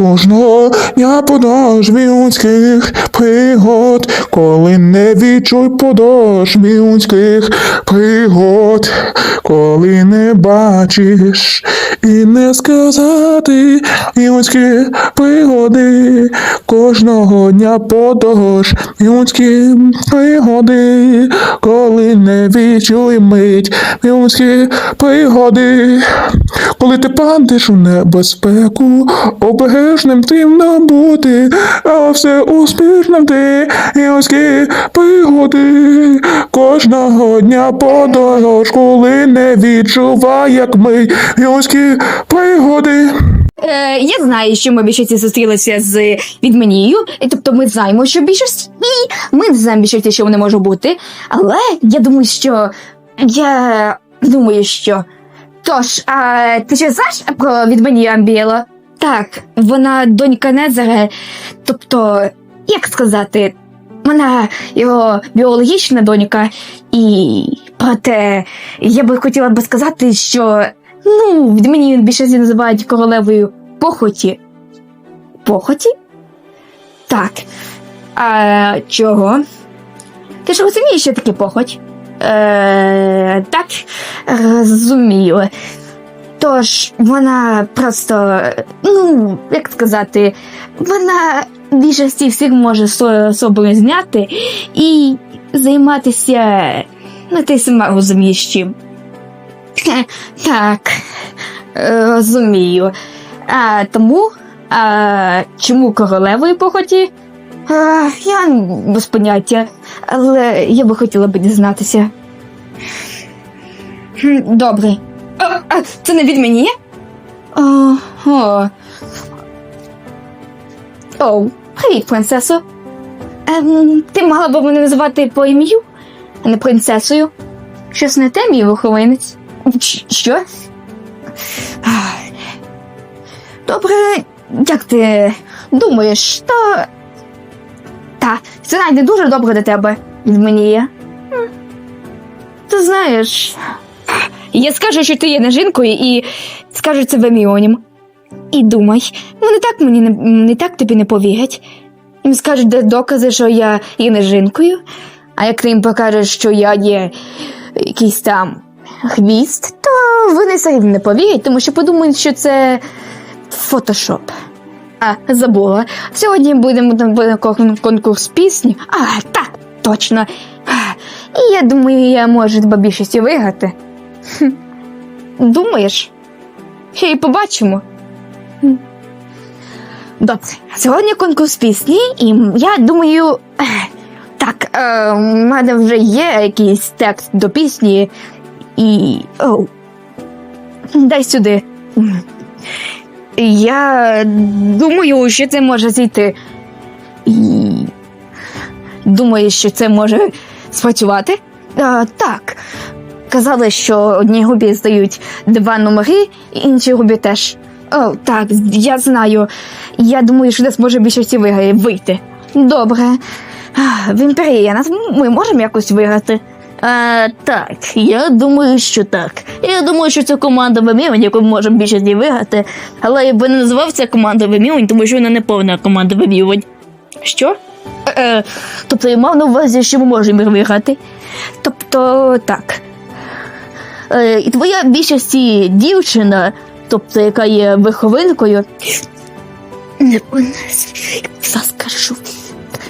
Кожного дня подож віунських пригод, коли не відчуй подож віунських пригод, коли не бачиш і не сказати віунські пригоди, кожного дня подож віунські пригоди, коли не відчуй мить віунські пригоди, коли ти падеш у небезпеку, обережним тим бути, а все успішним ти віунські пригоди, кожного дня подорож, коли не відчувай, як ми віунські пригоди. Е, я знаю, що ми більшості зустрілися з відменією, і тобто ми знаємо, що більшість і ми не знаємо більшості, що вони можуть бути. Але я думаю, що я думаю, що. Тож, а ти ще знаєш про відменію Амбіела? Так, вона донька Незера, тобто, як сказати, вона його біологічна донька, і проте я би хотіла би сказати, що Ну, від мені більше називають королевою похоті. Похоті? Так. А чого? Ти ж розумієш, що таке похоть? Е, так, розумію. Тож, вона просто, ну, як сказати, вона більшості всіх може со- собою зняти і займатися, ну, ти сама розумієш чим. Так, розумію. А тому, а, чому королевої похоті? А, я без поняття, але я би хотіла би дізнатися. Добре. А, а, це не від мені? О, о. Оу, привіт, принцесо. Ем, ти могла б мене називати по ім'ю, а не принцесою. Щось не те, мій вихованець. Що? Добре, як ти думаєш, то. Та, це навіть не дуже добре для тебе від мені є. Ти знаєш. Я скажу, що ти є не жінкою, і скажу це Веміонім. І думай, вони так мені не, не так тобі не повірять. Їм скажуть, де докази, що я є не жінкою, а як ти їм покажеш, що я є якийсь там хвіст, то вони самі не повірять, тому що подумають, що це фотошоп. А, забула. Сьогодні будемо там конкурс пісні. А, так, точно. І я думаю, я можу тебе більшості виграти. Думаєш? Й побачимо. Добре, сьогодні конкурс пісні, і я думаю. Так, е, у мене вже є якийсь текст до пісні, і. Оу. Дай сюди. Я думаю, що це може зійти. І. Думаю, що це може спрацювати. А, так. Казали, що одній групі здають два номери, іншій групі теж. О, так, я знаю. Я думаю, що десь може більшості виграє вийти. Добре. В імперії нас ми можемо якось виграти. А, так, я думаю, що так. Я думаю, що це команда Вемівень, яку ми можемо більшості виграти, але я би не називав це команда Вемівень, тому що вона не повна команда Вемівень. Що? Е, тобто я мав на увазі, що ми можемо виграти. Тобто так. Е, і твоя більшості дівчина, тобто яка є виховинкою. Не як я скажу,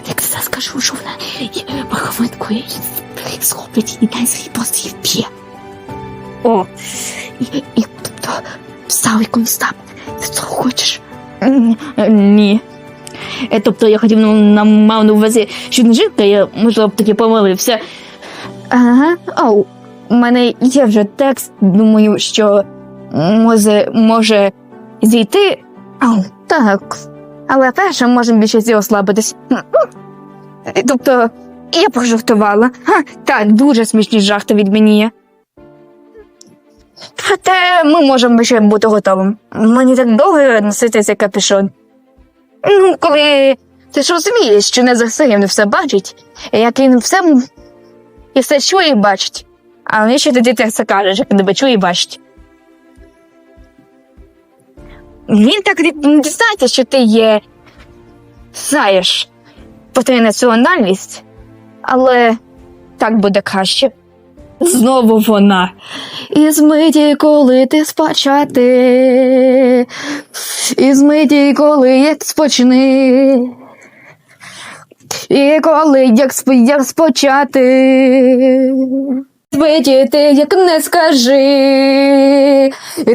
як я скажу, що вона є виховинкою і схоплять і дай свій її вб'є. О, і, і тобто став якомусь там. Ти цього хочеш? Ні. Е, Тобто я хотів ну, нам мав на увазі, що не жінка, я можливо б таки помилився. Ага, оу, у мене є вже текст, думаю, що може, може зійти. Ау, так. Але перше можемо більше ослабитись. Тобто, я пожартувала. Ха, так, дуже смішні жарти від мені. Проте ми можемо ще бути готовим. Мені так довго носити цей капюшон. Ну, коли ти ж розумієш, що не не все бачить, як він все і все чує і бачить. А навіщо ти це кажеш, як тебе чує і бачить? Він так не не дізнається, що ти є. Знаєш, про твою національність, але так буде краще. Знову вона. І змиті, коли ти спочати, і змиті, коли як спочни. І коли як, як спочати, Ти як не скажи,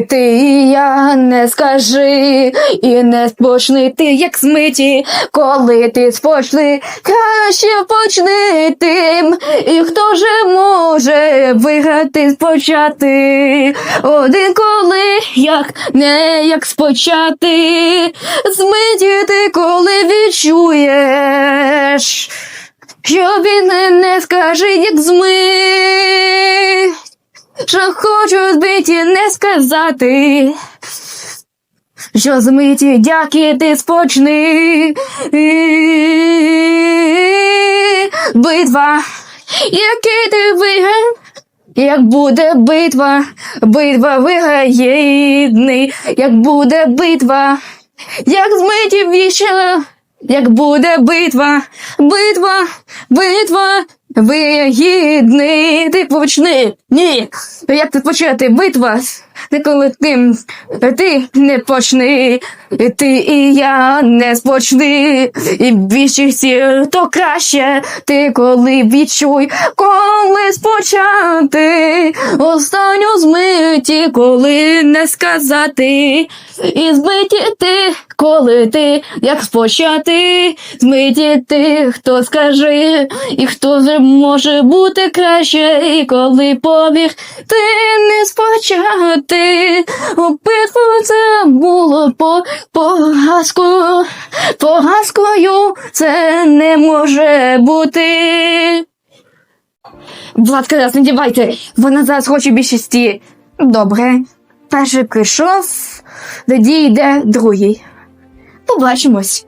ти і я не скажи, і не спочни ти, як смиті, коли ти спочни, краще почни тим, і хто же може виграти спочати, один коли як не як спочати, змиті ти, коли відчуєш. Що він не, скаже, як змить, що хочу збиті не сказати, що змиті дяки ти спочни. Битва, який ти виграв, як буде битва, битва єдний, як буде битва, як змиті вічила. Як буде битва, битва, битва, вигідний, ти почни. Ні. Як тут почати? Битва? Не коли ти, ти не почни, ти і я не спочни, і більшості то краще, ти коли відчуй, коли спочати, останню змиті, коли не сказати, і збиті ти, коли ти, як спочати, змиті ти, хто скаже, і хто же може бути краще, і коли побіг ти не спочати, у битву це було по погаску, погаскою це не може бути. Владка, зараз не дівайте, вона зараз хоче більшості. Добре. Перший прийшов, тоді йде другий. Побачимось.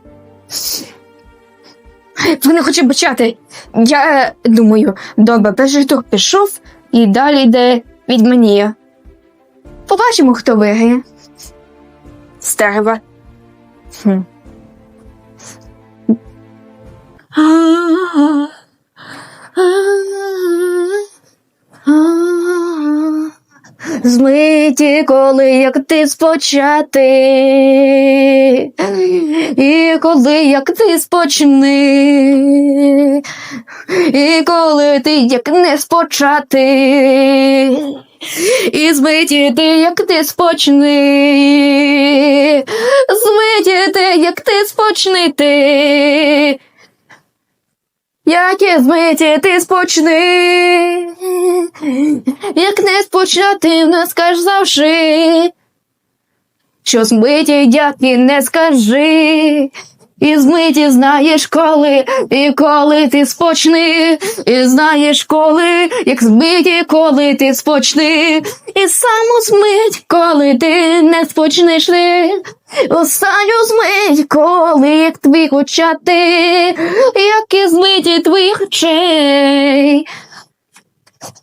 Вона хоче почати. Я думаю, добре, перший пішов і далі йде відьманія. Побачимо, хто виграє. Стерва. Хм. Змиті, коли як ти спочати, і коли як ти спочни, і коли ти як не спочати, і змиті ти, як ти спочни, змиті ти, як ти спочнити. Як і змиті ти спочни, як не спочати, не скаж завжди, що змиті, як і не скажи, і змиті знаєш коли, і коли ти спочни, і знаєш коли, як змиті, коли ти спочни, і саму змить, коли ти не спочнеш. ти. Останню змить, коли як твій очати, як і змиті твоїх очей.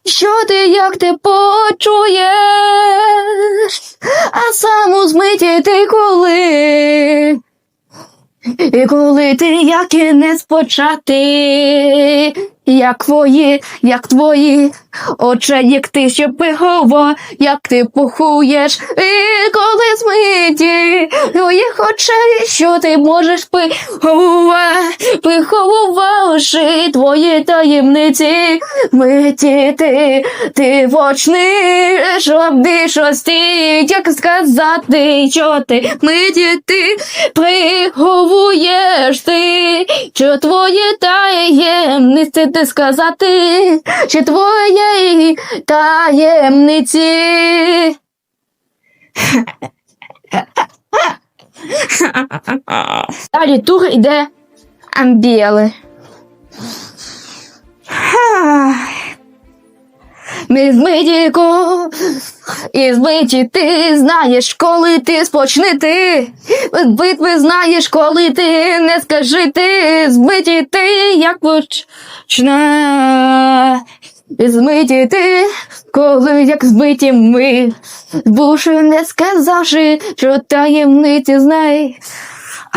Що ти, як ти почуєш, а саму змиті ти коли. І коли ти як і не спочати, як твої, як твої очі, як ти ще пигово, як ти похуєш, і коли змиті твоїх очей, що ти можеш пиховувати, пиховувавши твої таємниці, миті ти, ти вочни, щоб більшості, як сказати, що ти миті ти приховуєш ти, що твої таємниці ти сказати, чи твоєї таємниці. Далі тур іде амбіли. І змиті ти знаєш, коли ти спочни ти. Битви знаєш, коли ти не скажи ти. Збиті ти, як почне. І змиті ти, коли як збиті ми, бувши не сказавши, що таємниці знай.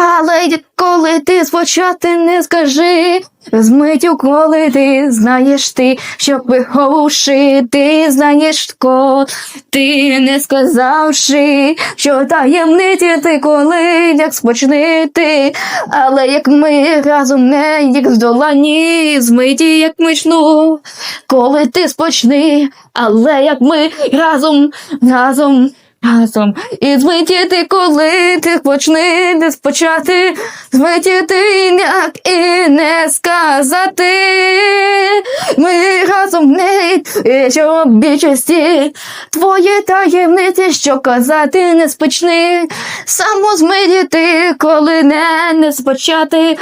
Але коли ти спочати не скажи, змитю, коли ти знаєш ти, що виховувши, ти знаєш ко, ти не сказавши, що таємниці ти коли як спочнити, але як ми разом не як здолані, змиті, як мишну, коли ти спочни, але як ми разом, разом. Разом і злетіти, коли ти почни не спочати, злетіти як і не сказати. Ми разом не і що більшості твої таємниці, що казати не спочни. Само змидіти, коли не, не спочати,